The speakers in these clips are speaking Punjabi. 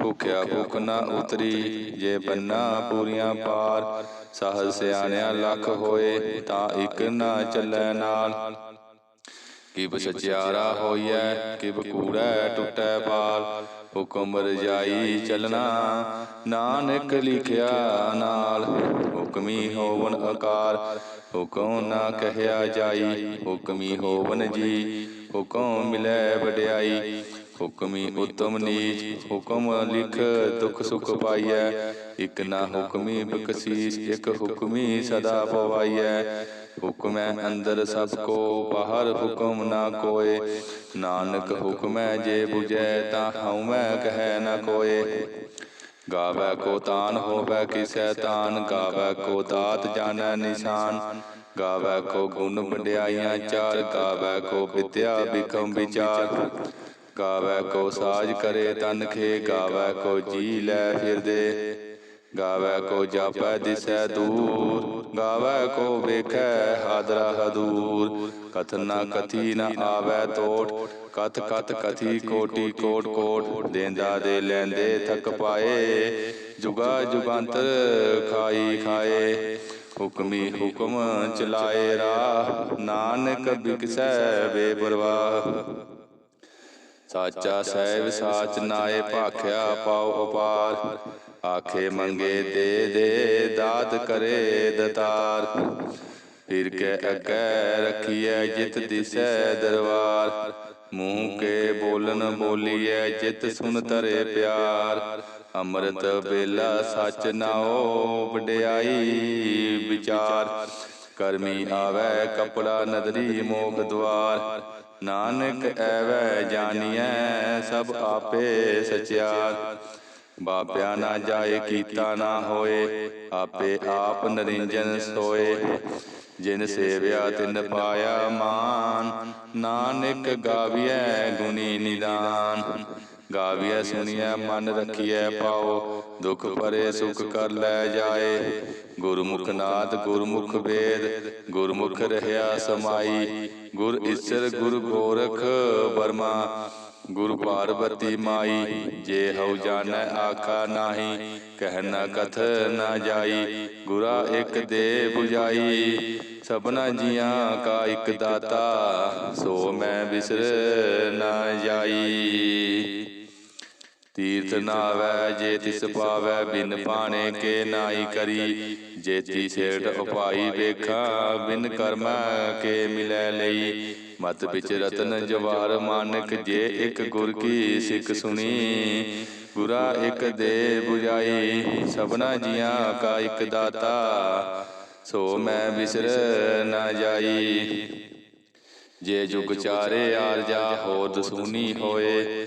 ਭੁਖਿਆ ਭੁਖ ਨਾ ਉਤਰੀ ਜੇ ਬੰਨਾ ਪੂਰੀਆਂ ਪਾਰ ਸਹਜ ਸਿਆਣਿਆ ਲੱਖ ਹੋਏ ਤਾਂ ਇੱਕ ਨਾ ਚੱਲੈ ਨਾਲ। ਕਿਬ ਸਚਿਆਰਾ ਹੋਈਐ ਕਿਬ ਕੂੜੈ ਟੁੱਟੈ ਪਾਲ ਹੁਕਮ ਰਜਾਈ ਚਲਣਾ ਨਾਨਕ ਲਿਖਿਆ ਨਾਲ। ਹੁਕਮੀ ਹੋਵਨ ਆਕਾਰ ਹੁਕਮ ਨਾ ਕਹਿਆ ਜਾਈ। ਹੁਕਮੀ ਹੋਵਨ ਜੀ ਹੁਕਮ ਮਿਲੈ ਵਡਿਆਈ। ਹੁਕਮੀ ਉਤਮ ਨੀਚ ਹੁਕਮ ਲਿਖ ਦੁਖ ਸੁਖ ਪਾਈਐ। ਇਕ ਨਾ ਹੁਕਮੀ ਬਕਸੀਸ ਇਕ ਹੁਕਮੀ ਸਦਾ ਪਵਾਈਐ। ਹੁਕਮੈ ਅੰਦਰ ਸਭ ਕੋ ਬਾਹਰ ਹੁਕਮ ਨਾ ਕੋਏ। ਨਾਨਕ ਹੁਕਮੈ ਜੇ 부ਜੈ ਤਾਂ ਹਉਮੈ ਕਹੈ ਨ ਕੋਏ। ਗਾਵੈ ਕੋ ਤਾਨ ਹੋਵੈ ਕਿਸੈ ਤਾਨ ਗਾਵੈ ਕੋ ਦਾਤ ਜਾਣੈ ਨਿਸ਼ਾਨ। ਗਾਵੈ ਕੋ ਗੁਣ ਵਡਿਆਈਆਂ ਚਾਰ ਗਾਵੈ ਕੋ ਵਿਦਿਆ ਬਿਕਮ ਵਿਚਾਰ। ਗਾਵੈ ਕੋ ਸਾਜ ਕਰੇ, ਤਨ ਖੇ ਗਾਵੈ ਕੋ ਜੀ ਲੈ ਫਿਰਦੇ। ਗਾਵੈ ਕੋ ਜਾਪੈ ਦਿਸੈ ਦੂਰ, ਗਾਵੈ ਕੋ ਵੇਖੈ ਹਾਦਰਾ ਹਦੂਰ। ਕਥਨ ਨਾ ਕਥੀ ਨ ਆਵੈ ਤੋਟ, ਕਥ ਕਥ ਕਥੀ ਕੋਟੀ ਕੋਟ ਕੋਟ। ਦੇਂਦਾ ਦੇ ਲੈਂਦੇ ਥਕ ਪਾਏ, ਜੁਗਾ ਜੁਗੰਤਰ ਖਾਈ ਖਾਏ। ਹੁਕਮੀ ਹੁਕਮ ਚਲਾਏ ਰਾਹ, ਨਾਨਕ ਬਿਕਸੈ ਬੇਪਰਵਾਹ। ਸਾਚਾ ਸਹਿਬ ਸਾਚ ਨਾਏ ਭਾਖਿਆ ਪਾਉ ਉਪਾਰ। ਆਖੇ ਮੰਗੇ ਦੇ ਦੇ ਦਾਤ ਕਰੇ ਦਤਾਰ। ਫਿਰ ਕੇ ਅੱਗੇ ਰੱਖੀਐ ਜਿਤ ਦਿਸੈ ਦਰਬਾਰ। ਮੂੰਹ ਕੇ ਬੋਲਨ ਬੋਲੀਐ ਜਿਤ ਸੁਨ ਤਰੇ ਪਿਆਰ। ਅੰਮ੍ਰਿਤ ਬੇਲਾ ਸੱਚ ਨਾਓ ਵਡਿਆਈ ਵਿਚਾਰ। ਕਰਮੀ ਆਵੈ ਕਪੜਾ ਨਦਰੀ ਮੋਖ ਦਵਾਰ। ਨਾਨਕ ਐਵੈ ਜਾਣੀਐ, ਸਭ ਆਪੇ ਸਚਿਆਰ ਬਾਪਿਆ ਨਾ ਜਾਏ, ਕੀਤਾ ਨਾ ਹੋਏ, ਆਪੇ ਆਪ ਨਰਿੰਜਨ ਸੋਏ। ਜਿਨ ਸੇਵਿਆ, ਤਿਨ ਪਾਇਆ ਮਾਨ। ਨਾਨਕ ਗਾਵੀਐ ਗੁਣੀ ਨਿਦਾਨ। ਗਾਵੀਐ ਸੁਣੀਐ, ਮਨ ਰਖੀਐ ਪਾਓ। ਦੁਖ ਪਰੇ ਸੁਖ ਕਰ ਲੈ ਜਾਏ। ਗੁਰਮੁਖ ਨਾਦ ਗੁਰਮੁਖ ਵੇਦ, ਗੁਰਮੁਖ ਰਹਿਆ ਸਮਾਈ। ਗੁਰ ਈਸਰ, ਗੁਰ ਗੋਰਖ ਬਰਮਾ ਗੁਰ ਪਾਰਬਤੀ ਮਾਈ, ਜੇ ਹਉ ਜਾਣੈ ਆਖਾ ਨਾਹੀ ਕਹਿਣਾ ਕਥ ਨਾ ਜਾਈ। ਗੁਰਾ ਇੱਕ ਦੇ 부ਜਾਈ। ਸਭਨਾ ਜੀਆਂ ਕਾ ਇਕ ਦਾਤਾ, ਸੋ ਮੈਂ ਵਿਸਰ ਨਾ ਜਾਈ। ਤੀਰਥ ਨਾਵੈ ਜੇ ਤਿਸ ਪਾਵੈ ਬਿਨ ਪਾਣੇ ਕੇ ਨਾਈ ਕਰੀ। ਜੇਤੀ ਸੇਠ ਉਪਾਈ ਵੇਖਾ ਬਿਨ ਕਰਮ ਕੇ ਮਿਲੈ ਲਈ। ਮਤ ਵਿੱਚ ਰਤਨ ਜਵਾਰ ਮਾਨਕ ਜੇ ਇੱਕ ਗੁਰ ਕੀ ਸਿੱਖ ਸੁਣੀ। ਗੁਰਾ ਇੱਕ ਦੇ 부ਜਾਈ ਸਭਨਾ ਜੀਆਂ ਕਾ ਇੱਕ ਦਾਤਾ। ਸੋ ਮੈਂ ਬਿਸਰ ਨਾ ਜਾਈ। ਜੇ ਜੁਗ ਚਾਰੇ ਆਰਜਾ ਹੋਰ ਦਸੂਨੀ ਹੋਏ।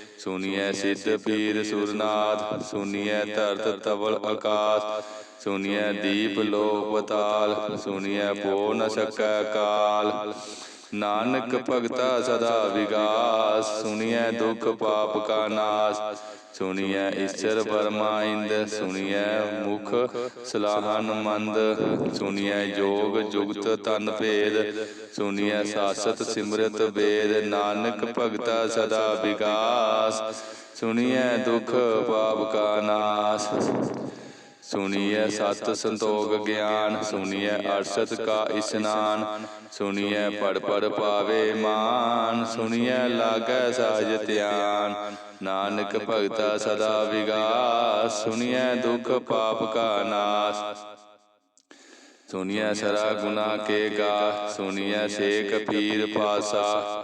ਸੁਨੀਐ ਸਿੱਧ ਪੀਰ ਸੁਰਨਾਥ ਸੁਨੀਐ ਧਰਤ ਤਵਲ ਆਕਾਸ ਸੁਨੀਐ ਦੀਪ ਲੋਕ ਪਤਾਲ ਸੁਨੀਐ ਪੋ ਨ ਸਕੈ ਕਾਲ। ਨਾਨਕ ਭਗਤਾ ਸਦਾ ਵਿਗਾਸ ਸੁਨੀਐ ਦੁਖ ਪਾਪ ਕਾ ਨਾਸ। ਸੁਣੀਐ ਈਸ਼ਰ ਪਰਮਾ ਇੰਦ ਸੁਣੀਐ ਮੁਖ ਸਲਾਹਨ ਮੰਦ ਸੁਣੀਐ ਜੋਗ ਜੁਗਤ ਤਨ ਭੇਦ ਸੁਣੀਐ ਸਾਸਤ ਸਿਮਰਤ ਵੇਦ ਨਾਨਕ ਭਗਤਾ ਸਦਾ ਵਿਗਾਸ ਸੁਣੀਐ ਦੁਖ ਪਾਪ ਕਾ ਨਾਸ। ਸੁਣੀਐ ਸਤ ਸੰਤੋਖ ਗਿਆਨ ਸੁਣੀਐ ਅਰਸ਼ਤ ਕਾ ਇਸਨਾਨ ਸੁਣੀਐ ਪੜ ਪੜ ਪਾਵੇ ਮਾਨ ਸੁਣੀਐ ਲਾਗੈ ਸਾਜ ਧਿਆਨ। ਨਾਨਕ ਭਗਤਾ ਸਦਾ ਵਿਗਾਸ, ਸੁਣੀਐ ਦੁਖ ਪਾਪ ਕਾ ਨਾਸ। ਸੁਨੀਐ ਸਰਾ ਗੁਨਾ ਕੇ ਗਾ ਸੁਨੀਐ ਸੇਖ ਪੀਰ ਪਾਸਾ।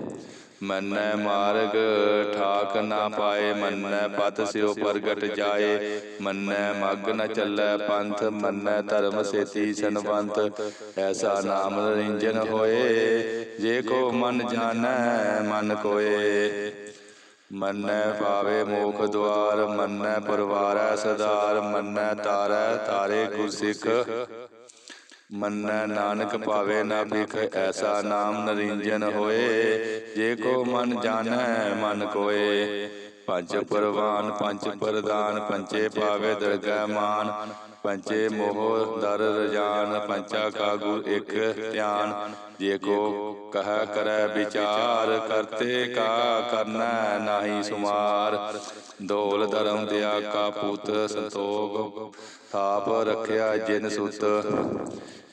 ਮੰਨੈ ਮਾਰਗ, ਠਾਕ ਨਾ ਪਾਏ, ਮੰਨੈ ਪਤ ਸਿਓ ਪ੍ਰਗਟ ਜਾਏ। ਮੰਨੈ ਮਗ ਨ ਚੱਲੈ ਪੰਥ, ਮੰਨੈ ਧਰਮ ਸੇਤੀ ਸੰਵੰਤ ਐਸਾ ਨਾਮ ਨਿਰੰਜਨ ਹੋਏ, ਜੇ ਕੋ ਮਨ ਜਾਣੈ, ਮਨ ਕੋਏ। ਮੰਨੈ ਪਾਵੇ ਮੋਖ ਦੁਆਰ, ਮੰਨੈ ਪਰਵਾਰੈ ਸਦਾਰ ਮੰਨੈ ਤਾਰੈ, ਤਾਰੇ ਗੁਰਸਿੱਖ ਮੰਨੈ ਨਾਨਕ ਪਾਵੇ ਨਾ ਭਿਖ ਐਸਾ ਨਾਮ ਨਰਿੰਜਨ ਹੋਏ। ਜੇ ਕੋ ਮਨ ਜਾਣੈ ਮਨ ਕੋਏ। ਪੰਜ ਪਰਵਾਨ ਪੰਜ ਪ੍ਰਦਾਨ ਪੰਚੇ ਪਾਵੇ ਦਰਗਹਿ ਮਾਨ। ਪੰਚੇ ਮੋਹ ਦਰ ਰਜਾਨ, ਪੰਚਾ ਕਾ ਗੁਰ ਇੱਕ ਧਿਆਨ। ਜੇ ਕੋ ਕਹ ਕਰੈ ਵਿਚਾਰ, ਕਰਤੇ ਕਾ ਕਰਨਾ ਨਾਹੀ ਸੁਮਾਰ। ਦੋਲ ਧਰਮ ਦਿਆ ਕਾ ਪੁੱਤ ਸੰਤੋਖ ਥਾਪ ਰੱਖਿਆ ਜਿਨ ਸੁਤ।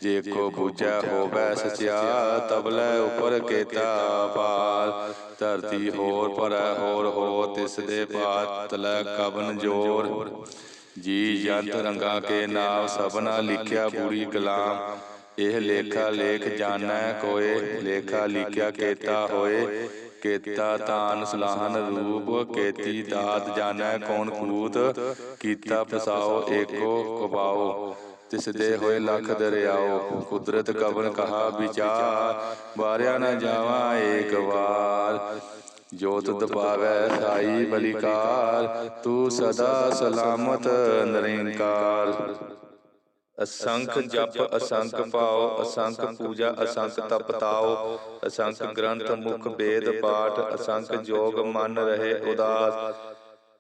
ਜੇ ਕੋ ਬੂਝੈ ਹੋਵੈ ਸਚਿਆ, ਤਬਲੇ ਉਪਰ ਕੇਤਾ ਪਾਰ। ਧਰਤੀ ਹੋਰ ਪਰੈ ਹੋਰ ਹੋ ਤਿਸ ਦੇ ਬਾਤ ਲੈ ਕਵਨ ਜੋਰ। ਜੀ ਜੰਤ ਰੰਗਾ ਕੇ ਨਾਮ ਸਭਨਾ ਲਿਖਿਆ ਪੂਰੀ ਗੁਲਾਮ ਇਹ ਲੇਖਾ ਲੇਖ ਜਾਣੈ ਕੋਏ, ਲੇਖਾ ਲਿਖਿਆ ਕੇਤਾ ਹੋਏ। ਕੇਤਾ ਤਾਨ ਸਲਾਹਨ ਰੂਪ, ਕੇਤੀ ਦਾਤ ਜਾਣੈ ਕੌਣ ਕੂਤ। ਕੀਤਾ ਫਸਾਓ ਏਕੋ ਕਬਾਓ ਤਿਸ ਦੇ ਹੋਏ ਲੱਖ ਦਰਿਆਓ, ਕੁਦਰਤ ਕਵਨ ਕਹਾ ਵਿਚਾਰ। ਵਾਰਿਆ ਨਾ ਜਾਵਾ ਏਕ ਵਾਰ। ਜੋ ਤੁਧ ਪਾਵੈ ਸਾਈ ਬਲਿਕਾਰ ਤੂੰ ਸਦਾ ਸਲਾਮਤ ਨਿਰੰਕਾਰ। ਅਸੰਖ ਜਪ ਅਸੰਖ ਭਾਉ ਅਸੰਖ ਪੂਜਾ ਅਸੰਖ ਤਪ ਤਾਉ ਅਸੰਖ ਗ੍ਰੰਥ ਮੁਖ ਵੇਦ ਪਾਠ ਅਸੰਖ ਜੋਗ ਮਨ ਰਹੇ ਉਦਾਸ।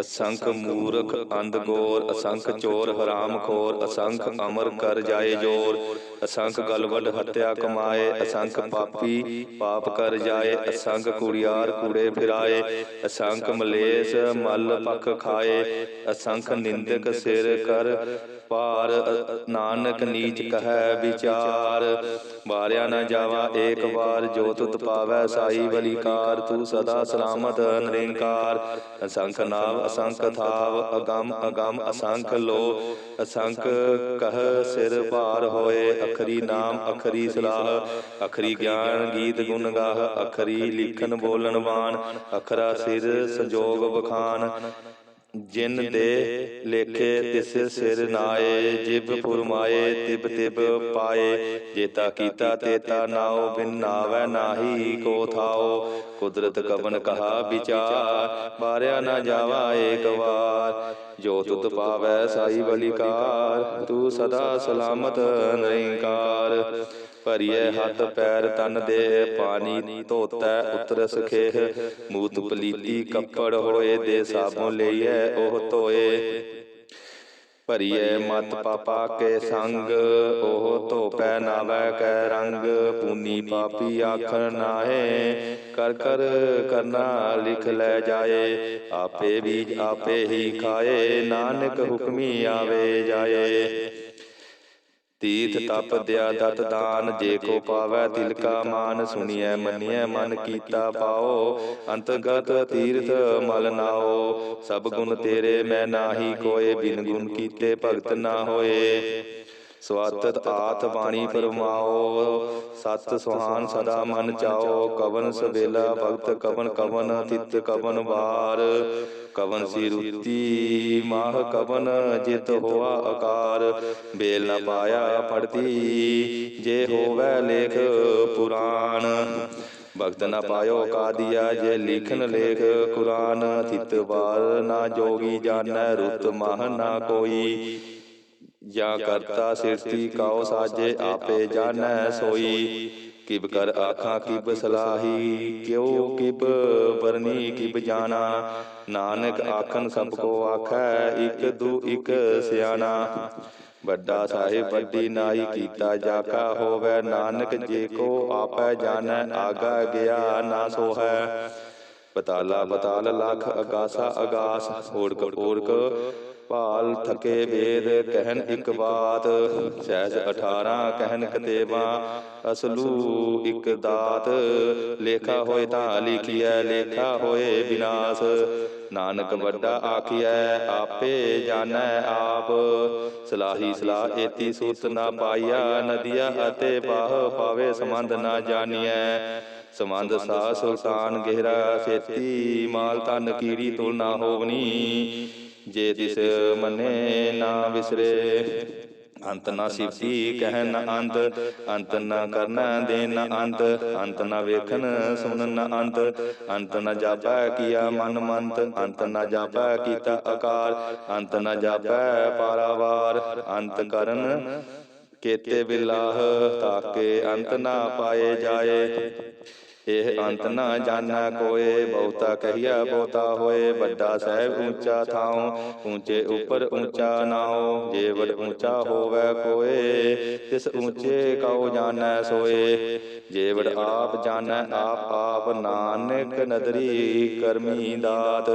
ਅਸੰਖ ਮੂਰਖ ਅੰਧ ਗੋਰ ਅਸੰਖ ਚੋਰ ਹਰਾਮ ਖੋਰ ਅਸੰਖ ਅਮਰ ਕਰ ਜਾਏ ਜੋਰ ਅਸੰਖ ਗਲਵਡ ਹੱਤਿਆ ਕਮਾਏ ਅਸੰਖ ਪਾਪੀ ਪਾਪ ਕਰ ਜਾਏ ਅਸੰਖ ਕੁੜਿਆਰ ਕੂੜੇ ਫਿਰਾਏ ਅਸੰਖ ਮਲੇਸ਼ ਮਲ ਪਖ ਖਾਏ ਅਸੰਖ ਨਿੰਦਕ ਸਿਰ ਕਰ ਪਾਰ ਨਾਨਕ ਨੀਚ ਕਹੈ ਵਿਚਾਰ ਬਾਰਿਆ ਨਾ ਜਾਵਾ ਏਕ ਵਾਰ ਜੋ ਤੁਤ ਪਾਵੈ ਸਾਈ ਬਲਿਕਾਰ ਤੂੰ ਸਦਾ ਸਲਾਮਤ ਨਿਰੰਕਾਰ ਅਸੰਖ ਨਾਮ ਅਸੰਖ ਥਾਵ ਅਗੰਮ ਅਗੰਮ ਅਸੰਖ ਲੋ, ਅਸੰਖ ਕਹ ਸਿਰ ਭਾਰ ਹੋਏ, ਅਖਰੀ ਨਾਮ, ਅਖਰੀ ਸਲਾਹ, ਅਖਰੀ ਗਿਆਨ ਗੀਤ ਗੁਣ ਗਾਹ, ਅਖਰੀ ਲਿਖਨ ਬੋਲਣ ਬਾਣ, ਅਖਰਾ ਸਿਰ ਸੰਜੋਗ ਬਖਾਨ ਜਿਨ ਦੇ ਲੇਖੇ ਤਿਸ ਸਿਰ ਨਾਏ ਜਿਬ ਫੁਰਮਾਏ ਤਿਬ ਤਿਬ ਪਾਏ। ਜੇਤਾ ਕੀਤਾ ਤੇਤਾ ਨਾਉ ਬਿਨ ਨਾਵੈ ਨਾਹੀ ਕੋ ਥਾਓ ਕੁਦਰਤ ਕਵਨ ਕਹਾ ਵਿਚਾਰ ਬਾਰਿਆ ਨਾ ਜਾਵਾ ਏਕ ਵਾਰ। ਜੋ ਤੁਧ ਪਾਵੈ ਸਾਈ ਬਲਿਕਾਰ ਤੂੰ ਸਦਾ ਸਲਾਮਤ ਨਿਰੰਕਾਰ। ਭਰੀਏ ਹੱਥ ਪੈਰ ਤਨ ਦੇ ਪਾਣੀ ਧੋਤੈ ਉਤਰਸ ਖੇਹ। ਮੂਤ ਪਲੀਤੀ ਕੱਪੜ ਹੋਏ ਦੇ ਸਾਬੋਂ ਲਈਐ ਉਹ ਧੋਏ। ਭਰੀਏ ਮਤ ਪਾਪਾ ਕੇ ਸੰਗ ਉਹ ਧੋਪੈ ਨਾਵੈ ਕੈ ਰੰਗ। ਪੂਨੀ ਪਾਪੀ ਆਖਣ ਨਾਹੇ। ਕਰ ਕਰ ਕਰਨਾ ਲਿਖ ਲੈ ਜਾਏ। ਆਪੇ ਵੀ ਆਪੇ ਹੀ ਖਾਏ। ਨਾਨਕ ਹੁਕਮੀ ਆਵੇ ਜਾਏ। ਤੀਰਥ ਤਪ ਦਿਆ ਦਤ ਦਾਨ ਜੇ ਕੋ ਪਾਵੈ ਤਿਲ ਕਾ ਮਾਨ ਸੁਣੀਐ ਮੰਨਿਐ ਮਨ ਕੀਤਾ ਪਾਓ। ਅੰਤਗਤ ਤੀਰਥ ਮਲ ਨਾਓ। ਸਭ ਗੁਣ ਤੇਰੇ ਮੈਂ ਨਾਹੀ ਕੋਏ ਬਿਨ ਗੁਣ ਕੀਤੇ ਭਗਤ ਨਾ ਹੋਏ। ਸਵਾਤਤ ਆਤ ਬਾਣੀ ਫਰਮਾਓ। ਸਤ ਸੁਹਾਨ ਸਦਾ ਮਨ ਚਾਓ। ਕਵਨ ਸਵੇਲਾ ਭਗਤ ਕਵਨ ਕਵਨ ਤਿਤ ਕਵਨ ਵਾਰ। ਕਵਨ ਸੀ ਰੁੱਤੀ ਮਾਹ ਕਵਨ ਜਿਤ ਹੋਆ ਆਕਾਰ। ਬੇਲ ਨ ਪਾਇਆ ਪੜਤੀ ਜੇ ਹੋਵੇ ਲੇਖ ਪੁਰਾਣ। ਭਗਤ ਨ ਪਾਇਓ ਕਾਦੀਆ। ਜੇ ਲਿਖਨ ਲੇਖ ਕੁਰਾਨ ਥਿਤ ਵਾਰ। ਨਾ ਜੋਗੀ ਜਾਣੈ ਰੁੱਤ ਮਹ ਨਾ ਕੋਈ। ਜਾਂ ਕਰਤਾ ਸਿਰਤੀ ਕਾਉ ਸਾਜੇ ਆਪੇ ਜਾਣੈ ਸੋਈ। ਕਿਬ ਕਰ ਆਖਾਂ ਕਿਬ ਸਲਾਹੀ ਕਿਉ ਕਿਬ ਵਰਨੀ ਕਿਬ ਜਾਣਾ। ਨਾਨਕ ਆਖਨ ਸਭ ਕੋ ਆਖੈ ਇਕ ਦੂ ਇਕ ਸਿਆਣਾ। ਵੱਡਾ ਸਾਹਿਬ ਵੱਡੀ ਨਾਈ ਕੀਤਾ ਜਾਕਾ ਹੋਵੇ। ਨਾਨਕ ਜੇ ਕੋ ਆਪੈ ਜਾਣੈ ਆਗਾ ਗਿਆ ਨਾ ਸੋ ਹੈ ਪਤਾਲਾ ਪਤਾਲ ਲਖ ਅਗਾਸਾ ਅਗਾਸ ਓੜਕ ਓੜਕ ਭਾਲ ਥਕੇ ਵੇਦ, ਕਹਿਨ ਇੱਕ ਬਾਤ, ਸਹਿਜ 18 ਕਹਿਨ ਕਤੇਵਾ ਅਸਲੂ ਇੱਕ ਦਾਤ। ਲੇਖਾ ਹੋਏ ਤਾਂ ਲਿਖੀਐ, ਲੇਖਾ ਹੋਏ ਵਿਨਾਸ਼ ਨਾਨਕ ਵੱਡਾ ਆਖੀਐ, ਆਪੇ ਜਾਣੈ ਆਪ। ਸਲਾਹੀ ਸਲਾਹ ਏਤੀ ਸੁਰਤ ਨਾ ਪਾਈਆ, ਨਦੀਆ ਅਤੇ ਬਾਹ ਪਾਵੇ ਸੰਬੰਧ ਨਾ ਜਾਣੀਐ। ਸੰਬੰਧ ਸਾ ਸੁਲਤਾਨ ਗਹਿਰਾ ਸੇਤੀ ਮਾਲ ਤਨ ਕੀੜੀ ਤੁਲ ਨਾ ਹੋਵਨੀ। ਜੇ ਤਿਸ ਮੰਨੇ ਨਾ ਵਿਸਰੇ, ਅੰਤ ਨਾ ਸਿਫਤੀ ਕਹਿ ਨ ਅੰਤ ਅੰਤ ਨਾ ਕਰਨਾ ਦੇ ਨ ਅੰਤ ਅੰਤ ਨਾ ਵੇਖਣ ਸੁਣਨ ਨ ਅੰਤ ਅੰਤ ਨਾ ਜਾਪੈ ਕੀਆ ਮਨ ਮੰਤ, ਅੰਤ ਨਾ ਜਾਪੈ ਕੀਤਾ ਆਕਾਰ, ਅੰਤ ਨਾ ਜਾਪੈ ਪਾਰਾਵਾਰ, ਅੰਤ ਕਰਨ ਕੇਤੇ ਬਿਲਾਹ ਤਾਕੇ ਅੰਤ ਨਾ ਪਾਏ ਜਾਏ। ਇਹ ਅੰਤ ਨਾ ਜਾਣਾ ਕੋਏ, ਬਹੁਤਾ ਕਹੀਆ ਬਹੁਤਾ ਹੋਏ, ਵੱਡਾ ਸਹਿਬ ਉੱਚਾ ਥਾਉ, ਉੱਚੇ ਉੱਪਰ ਉੱਚਾ ਨਾਉ, ਜੇ ਵਡ ਉੱਚਾ ਹੋਵੇ ਕੋਏ, ਤਿਸ ਉੱਚੇ ਕਉ ਜਾਣੈ ਸੋਏ, ਜੇ ਵਡ ਆਪ ਜਾਣੈ ਆਪ ਆਪ ਨਾਨਕ ਨਦਰੀ ਕਰਮੀ ਦਾਤ,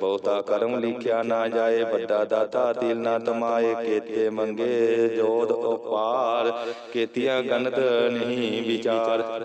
ਬਹੁਤਾ ਕਰਮ ਲਿਖਿਆ ਨਾ ਜਾਏ, ਵੱਡਾ ਦਾਤਾ ਤਿਲ ਨਾ ਤਮਾਏ, ਕੇਤੇ ਮੰਗੇ ਜੋਦ ਉਪਾਰ, ਕੇਤੀਆਂ ਗਨਤ ਨਹੀਂ ਵਿਚਾਰ।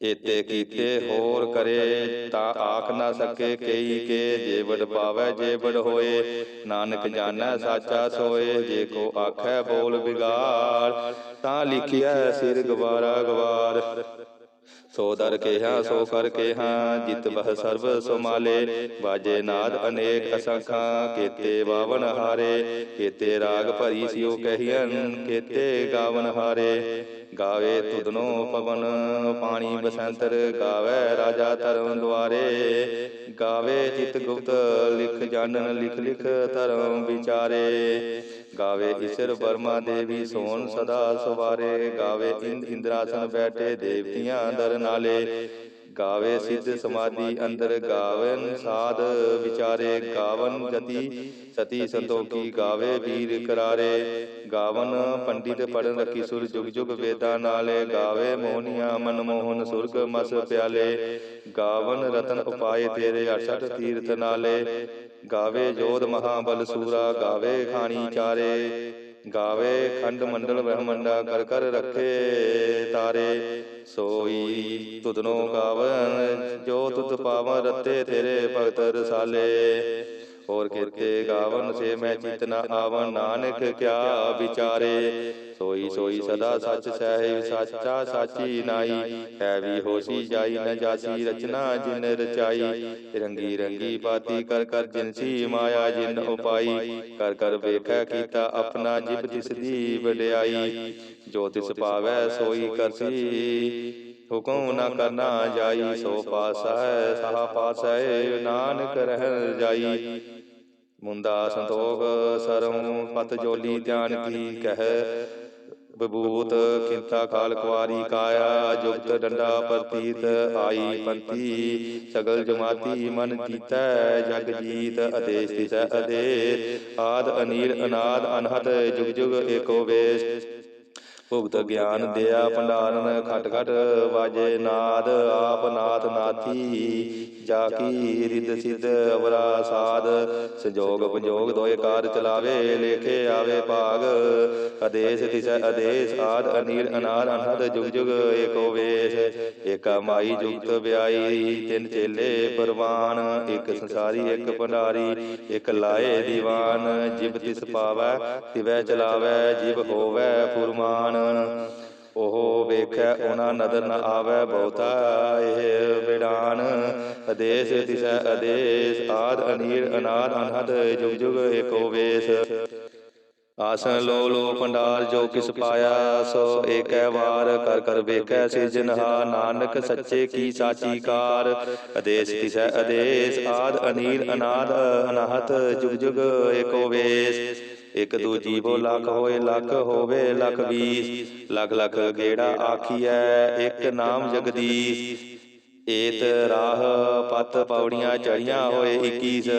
ਏਤੇ ਕੀਤੇ ਹੋਰ ਕਰੇ ਤਾਂ ਆਖ ਨਾ ਸਕੇ ਕਈ ਕੇ ਜੇ ਵਡ ਪਾਵੈ ਜੇ ਵਡ ਹੋਏ। ਨਾਨਕ ਜਾਣੈ ਸਾਚਾ ਸੋਏ ਜੇ ਕੋ ਆਖੈ ਬੋਲ ਵਿਗਾੜ ਤਾਂ ਲਿਖਿਆ ਸਿਰ ਗਵਾਰਾ। ਗਵਾਰ। ਸੋ ਦਰ ਕੇਹਾ ਸੋ ਕਰ ਕੇਹਾ ਜਿਤ ਬਹ ਸਰਬ ਸਮਾਲੇ ਬਾਜੇ ਨਾਦ ਅਨੇਕ ਅਸੰਖਾਂ ਕੇਤੇ ਬਾਵਨ ਹਾਰੇ। ਕੇਤੇ ਰਾਗ ਭਰੀ ਸਿਓ ਕਹੀਨ ਕੇਤੇ ਗਾਵਨ ਹਾਰੇ। ਗਾਵੇ ਤੁਧਨੋ ਪਵਨ ਪਾਣੀ ਬਸੰਤਰ ਗਾਵੇ ਰਾਜਾ ਧਰਮ ਦੁਆਰੇ। ਗਾਵੇ ਚਿਤ ਗੁਪਤ ਲਿਖ ਜਾਣਨ ਲਿਖ ਲਿਖ ਧਰਮ ਵਿਚਾਰੇ। ਗਾਵੇ ਈਸ਼ਰ ਬਰਮਾ ਦੇਵੀ, ਸੋਨ ਸਦਾ ਸਵਾਰੇ, ਗਾਵੇ ਇੰਦ ਇੰਦਰਾਸਨ ਬੈਠੇ ਦੇਵਤੀਆਂ ਦਰ ਨਾਲੇ। ਗਾਵੇ ਸਿੱਧ ਸਮਾਧੀ ਅੰਦਰ ਗਾਵਨ ਸਾਧ ਵਿਚਾਰੇ, ਗਾਵਨ ਜਤੀ, ਸਤੀ ਸੰਤੋਖੀ ਗਾਵੇ ਵੀਰ ਕਰਾਰੇ। ਗਾਵਨ ਪੰਡਿਤ ਪੜਨ ਰਖੀ ਸੁਰ ਜੁਗ ਜੁਗ ਵੇਦਾਂ ਨਾਲੇ। ਗਾਵੇ ਮੋਹਨੀਆਂ ਮਨ ਮੋਹਨ ਸੁਰਗ ਮਸ ਪਿਆਲੇ। ਗਾਵਨ ਰਤਨ ਉਪਾਏ ਤੇਰੇ 68 ਤੀਰਥ ਨਾਲੇ। ਗਾਵੇ ਜੋਧ ਮਹਾਬਲ ਸੂਰਾ ਗਾਵੇ ਖਾਣੀ ਚਾਰੇ ਗਾਵੇ ਖੰਡ ਮੰਡਲ ਬ੍ਰਹਮੰਡਾ ਕਰ ਕਰ ਰੱਖੇ ਤਾਰੇ। ਸੋਈ ਤੁਧਨੋ ਗਾਵਨ ਜੋ ਤੁਧ ਪਾਵਨ ਰਤੇ ਤੇਰੇ ਭਗਤ ਰਸਾਲੇ। ਹੋਰ ਕੀਤੇ ਗਾਵਨ ਸੇ ਮੈਂ ਚਿਤ ਨ ਆਵਨ ਨਾਨਕ ਕਿਆ ਵਿਚਾਰੇ। ਸੋਈ ਸੋਈ ਸਦਾ ਸੱਚ ਸਹਿ ਸਾਚਾ ਸਾਚੀ ਨਾਈ। ਹੈ ਵੀ ਹੋਸੀ ਜਾਈ ਨ ਜਾਸੀ ਰਚਨਾ ਜਿਨ ਰਚਾਈ। ਰੰਗੀ ਰੰਗੀ ਬਾਤੀ ਕਰ ਕਰ ਜਿਨਸੀ ਮਾਇਆ ਜਿਨ ਉਪਾਈ। ਕਰ ਕਰ ਵੇਖੈ ਕੀਤਾ ਆਪਣਾ ਜਿਬ ਤਿਸ ਦੀ ਵਡਿਆਈ। ਜੋ ਤਿਸ ਪਾਵੈ ਸੋਈ ਕਰਸੀ। ਹੁਕਮ ਨਾ ਕਰਨਾ ਜਾਈ ਸੋ ਪਾਸੈ ਸਹਾ ਪਾਸੈ ਨਾਨਕ ਰਹਿ ਜਾਈ। ਮੁੰਦਾ ਸੰਤੋਖ ਸਰਮ ਪਤ ਜੋਲੀ ਧਿਆਨ ਕੀ ਕਹਿ। ਬਬੂਤ ਕਿੰਤਾ ਖਾਲ ਕੁਵਾਰੀ ਕਾਇਆ ਜੁਗਤ ਡੰਡਾ ਪ੍ਰਤੀਤ ਆਈ ਪੰਤੀ ਸਗਲ ਜਮਾਤੀ ਮਨ ਜੀਤੈ ਜਗ ਜੀਤ ਆਦੇਸ਼ ਤਿਸੈ ਆਦੇਸ਼ ਆਦ ਅਨੀਲ ਅਨਾਦ ਅਨਹਤ ਜੁਗ ਜੁਗ ਏਕੋ ਵੇਸ਼। ਭੁਗਤ ਗਿਆਨ ਦਿਆ ਭੰਡਾਰਨ ਖਟ ਖਟ ਵਾਜੇ ਨਾਦ ਆਪ ਨਾਥ। ਨਾਥੀ। ਜਾ ਕੀ ਰਿਦ ਸਿਧ ਅਵਰਾ ਸਾਧ, ਸੰਜੋਗ ਪੰਜੋਗ ਦੋਏ ਕਾਰ ਚਲਾਵੇ, ਲੇਖੇ ਆਵੇ ਭਾਗ। ਆਦੇਸ਼ ਤਿਸੈ ਆਦੇਸ਼ ਆਦ ਅਨੀਲ ਅਨਾਦ ਅਨਹਦ ਜੁਗ ਜੁਗ ਏਕੋ ਵੇਸ਼। ਏਕਾ ਮਾਈ ਜੁਗਤ ਵਿਆਈ, ਤਿੰਨ ਚੇਲੇ ਪਰਵਾਨ। ਇੱਕ ਸੰਸਾਰੀ, ਇੱਕ ਭੰਡਾਰੀ, ਇੱਕ ਲਾਏ ਦੀਵਾਨ। ਜਿਬ ਤਿਸ ਪਾਵੈ, ਤਿਵੈ ਚਲਾਵੈ, ਜਿਬ ਹੋਵੈ ਫੁਰਮਾਨ। ਉਹ ਵੇਖੈ, ਉਹਨਾਂ ਨਦਰ ਨ ਆਵੈ, ਬਹੁਤਾ ਇਹ ਵਿਡਾਨ ਆਦੇਸ਼ ਤਿਸੈ ਆਦੇਸ਼ ਆਦ, ਅਨੀਰ, ਅਨਾਦ, ਅਨਹਦ, ਜੁਗ ਜੁਗ ਏਕੋ ਵੇਸ਼। ਆਸਨ ਲੋ ਲੋ ਭੰਡਾਰ ਜੋ ਕਿਸ ਪਾਇਆ, ਸੋ ਏਕੈ ਵਾਰ, ਕਰ ਕਰ ਵੇਖੈ ਸਿਰਜਨਹਾ ਨਾਨਕ ਸੱਚੇ ਕੀ ਸਾਚੀ ਕਾਰ। ਆਦੇਸ਼ ਤਿਸੈ ਆਦੇਸ਼ ਆਦ ਅਨੀਲ ਅਨਾਦ, ਅਨਹਤ, ਜੁਗ ਜੁਗ ਏਕੋ ਵੇਸ਼। ਇਕ ਦੂ ਜੀਵੋ ਲੱਖ ਹੋਏ ਲੱਖ ਹੋਵੇ ਲੱਖ ਵੀਸ ਲੱਖ ਲੱਖ ਗੇੜਾ ਆਖੀਐ ਇੱਕ ਨਾਮ ਜਗਦੀਸ਼। ਏਤ ਰਾਹ ਪਤ ਪੌੜੀਆਂ ਚੜੀਆਂ ਹੋਏ 21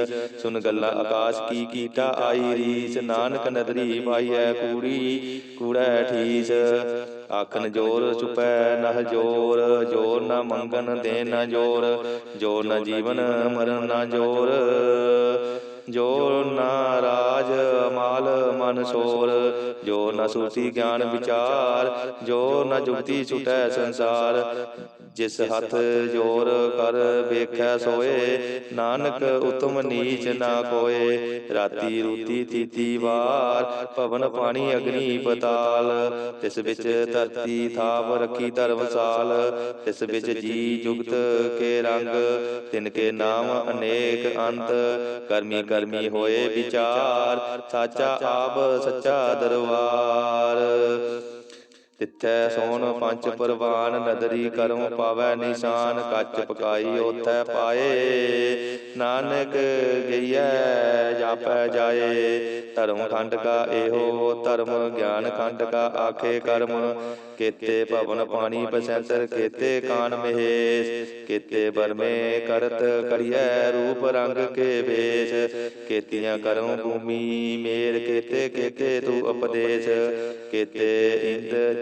ਸੁਨ ਗੱਲਾਂ ਆਕਾਸ਼ ਕੀ ਕੀਟਾ ਆਈ ਰੀਸ। ਨਾਨਕ ਨਦਰੀ ਪਾਈਐ ਕੂੜੀ। ਕੂੜੈ। ਠੀਸ। ਆਖਨ ਜੋਰ ਚੁਪੈ ਨਹ ਜੋਰ। ਜੋਰ। ਨਾ ਮੰਗਨ ਦੇ ਨਾ ਜੋਰ। ਜੋਰ। ਨਾ ਜੀਵਨ ਮਰਨ ਨਾ ਜੋਰ। ਜੋ ਨਾ ਰਾਜ ਮਾਲ ਮਨ ਸੋਰ, ਜੋ ਨਾ ਸੁਤੀ ਗਿਆਨ ਵਿਚਾਰ, ਜੋ ਨਾ ਜੁਗਤੀ ਛੁਟੈ ਸੰਸਾਰ। ਜਿਸ ਹੱਥ ਜੋਰ ਕਰ ਵੇਖੈ ਸੋਏ ਨਾਨਕ ਉਤਮ ਨੀਚ ਨਾ ਕੋਏ ਰਾਤੀ ਰੂਤੀ ਤੀਤੀ ਵਾਰ ਪਵਨ ਪਾਣੀ ਅਗਨੀ ਪਤਾਲ। ਤਿਸ ਵਿੱਚ ਧਰਤੀ ਥਾਪ ਰੱਖੀ ਧਰਮਸਾਲ ਤਿਸ ਵਿੱਚ ਜੀ ਜੁਗਤ ਕੇ ਰੰਗ। ਤਿਨ ਕੇ ਨਾਮ ਅਨੇਕ ਅੰਤ। ਕਰਮੀ ਕਰਮੀ ਹੋਏ ਵਿਚਾਰ। ਸਾਚਾ ਆਪ ਸੱਚਾ ਦਰਬਾਰ। ਤਿੱਥੈ ਸੋਨ ਪੰਜ ਪਰਵਾਨ, ਨਦਰੀ ਕਰਮ ਪਾਵੈ ਨਿਸ਼ਾਨ, ਕੱਚ ਪਕਾਈ ਉਥੈ ਪਾਏ। ਨਾਨਕ ਗਈਐ, ਜਾਪੈ ਜਾਏ। ਧਰਮ ਖੰਡ ਕਾ ਇਹੋ ਧਰਮ, ਗਿਆਨ ਖੰਡ ਕਾ ਆਖੇ ਕਰਮ। ਕੀਤੇ ਭਵਨ ਪਾਣੀ ਬਸੰਤਰ ਕੀਤੇ ਕਾਨ ਮਹੇਸ਼। ਕੀਤੇ ਬਰਮੇ ਕਰਤ ਕਰੀਐ ਰੂਪ ਰੰਗ ਕੇ ਵੇਸ਼। ਕੇਤੀਆਂ ਕਰਮ ਭੂਮੀ ਮੇਰ, ਕੀਤੇ ਕੀਤੇ ਤੂੰ ਉਪਦੇਸ਼। ਕੀਤੇ ਇੰਦ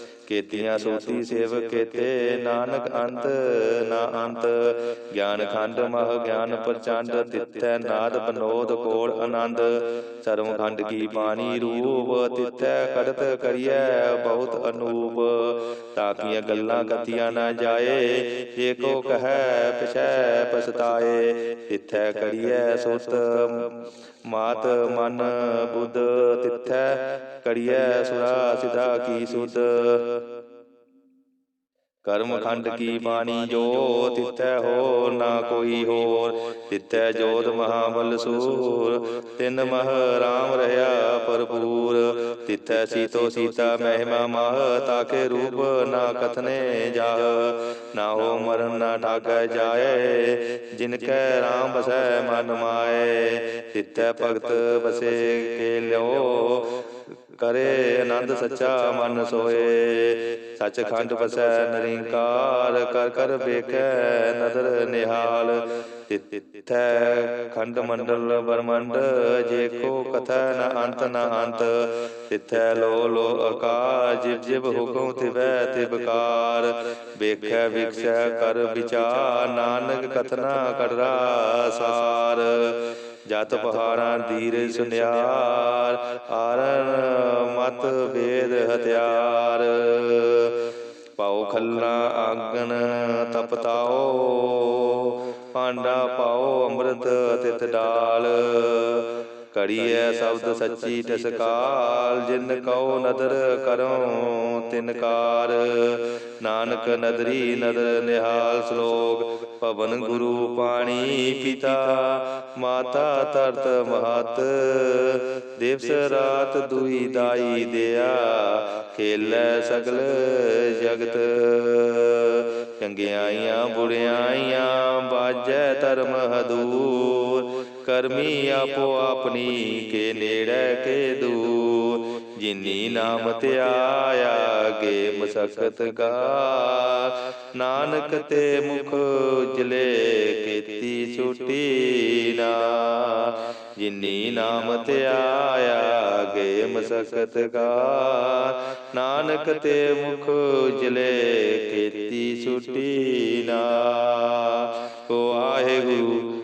ਕੀਤੀਆਂ ਸੋਤੀ ਸੇਵ ਕੀਤੇ, ਨਾਨਕ ਅੰਤ, ਨਾ ਅੰਤ। ਗਿਆਨ ਖੰਡ ਮਹ ਗਿਆਨ ਪ੍ਰਚੰਡ, ਤਿੱਥੈ ਨਾਦ ਬਨੋਦ ਕੋੜ ਆਨੰਦ। ਸਰਮ ਖੰਡ ਕੀ ਬਾਣੀ ਰੂਪ, ਤਿੱਥੈ ਕਰਤ ਕਰੀਐ ਬਹੁਤ ਅਨੂਪ। ਤਾਕੀਆਂ ਗੱਲਾਂ ਕਥੀਆਂ ਨਾ ਜਾਏ, ਜੇ ਕੋ ਕਹੈ ਪਿਛੈ ਪਛਤਾਏ। ਤਿੱਥੈ ਕਰੀਐ ਸੁਤ ਮਾਤ ਮਨ ਬੁੱਧ ਤਿੱਥੈ ਕਰੀਐ ਸੁਰਾ ਸਿਧਾ ਕੀ ਸੁਧ। ਕਰਮ ਖੰਡ ਕੀ ਬਾਣੀ ਜੋ ਤਿੱਥੈ ਹੋ ਨਾ ਕੋਈ ਹੋਰ। ਤਿੱਥੈ ਜੋਤ ਮਹਾਬਲ ਸੂਰ ਤਿੰਨ ਮਹ ਰਾਮ ਰਹਾ ਭਰਪੂਰ। ਤਿੱਥੈ ਸੀਤੋ ਸੀਤਾ ਮਹਿਮਾ ਮਹ ਤਾਕੇ ਰੂਪ ਨਾ ਕਥਨੇ ਜਾਹ ਨਾ ਹੋ ਮਰਨ ਨਾ ਠਾਕੈ ਜਾਏ। ਜਿਨ ਕੈ ਰਾਮ ਬਸੈ ਮਨ ਮਾਏ। ਤਿੱਥੈ ਭਗਤ ਬਸੇ ਕੇ ਲਿਓ। ਕਰੇ, ਆਨੰਦ ਸੱਚਾ ਮਨ ਸੋਏ। ਸੱਚਖੰਡ ਵਸੈ ਨਰਿੰਕਾਰ, ਕਰ ਕਰ ਵੇਖੈ ਨਦਰ ਨਿਹਾਲ। ਤਿਥੈ ਖੰਡ ਮੰਡਲ ਬਰਮੰਡ ਜੇ ਕੋ ਕਥੈ ਨ ਅੰਤ ਨ ਅੰਤ। ਤਿਥੈ ਲੋ ਲੋ ਆਕਾਸ਼, ਜਿਵ ਜਿਵ ਹੁਕਮ ਤਿਵੈ ਤਿਵਕਾਰ ਵੇਖੈ ਵਿਖਸੈ ਕਰ ਵਿਚਾਰ, ਨਾਨਕ ਕਥਨਾ ਕਟਰਾ ਸਾਰ। ਜਤ ਪਹਾੜਾਂ ਧੀਰ ਸੁਨਿਆਰ ਆਰਨ ਮਤ ਵੇਦ ਹਥਿਆਰ। ਪਾਉ ਖੱਲਾ ਆਗਨ ਤਪਤਾਓ। ਪਾਂਡਾ ਪਾਓ ਅੰਮ੍ਰਿਤ ਤਿਤ ਡਾਲ। ਕੜੀਐ ਸ਼ਬਦ ਸੱਚੀ ਟਸਕਾਲ ਜਿਨ ਕਉ ਨਦਰ ਕਰਉ ਤਿਨਕਾਰ ਨਾਨਕ ਨਦਰੀ ਨਦਰ ਨਿਹਾਲ ਸ਼ਲੋਕ। ਪਵਨ ਗੁਰੂ ਪਾਣੀ ਪਿਤਾ। ਮਾਤਾ ਤਰਤ ਮਹਤ। ਦਿਵਸ ਰਾਤ ਦੁਈ ਦਾਈ ਦਿਆ। ਖੇਲੈ ਸਗਲ ਜਗਤ। ਚੰਗਿਆਈਆਂ ਬੁੜਿਆਈਆਂ ਬਾਜੈ ਧਰਮ ਹਦੂਰ। ਕਰਮੀ ਆਪੋ ਆਪਣੀ ਕੇ ਨੇੜੇ ਕੇ ਦੂਰ। ਜਿਨੀ ਨਾਮ ਤੇ ਆਇਆ ਗੇ ਮਸਕਤ ਕਾ ਨਾਨਕ ਤੇ ਮੁਖ ਜਲੇ ਕੀਤੀ ਛੁਟੀ ਨਾ। ਜਿਨੀ ਨਾਮ ਤੇ ਆਇਆ ਗੇ ਮਸਕਤ ਕਾ ਨਾਨਕ ਤੇ ਮੁਖ ਉਜਲੇ ਕੀਤੀ ਛੁਟੀ ਨਾ। ਵਾਹਿਗੁਰੂ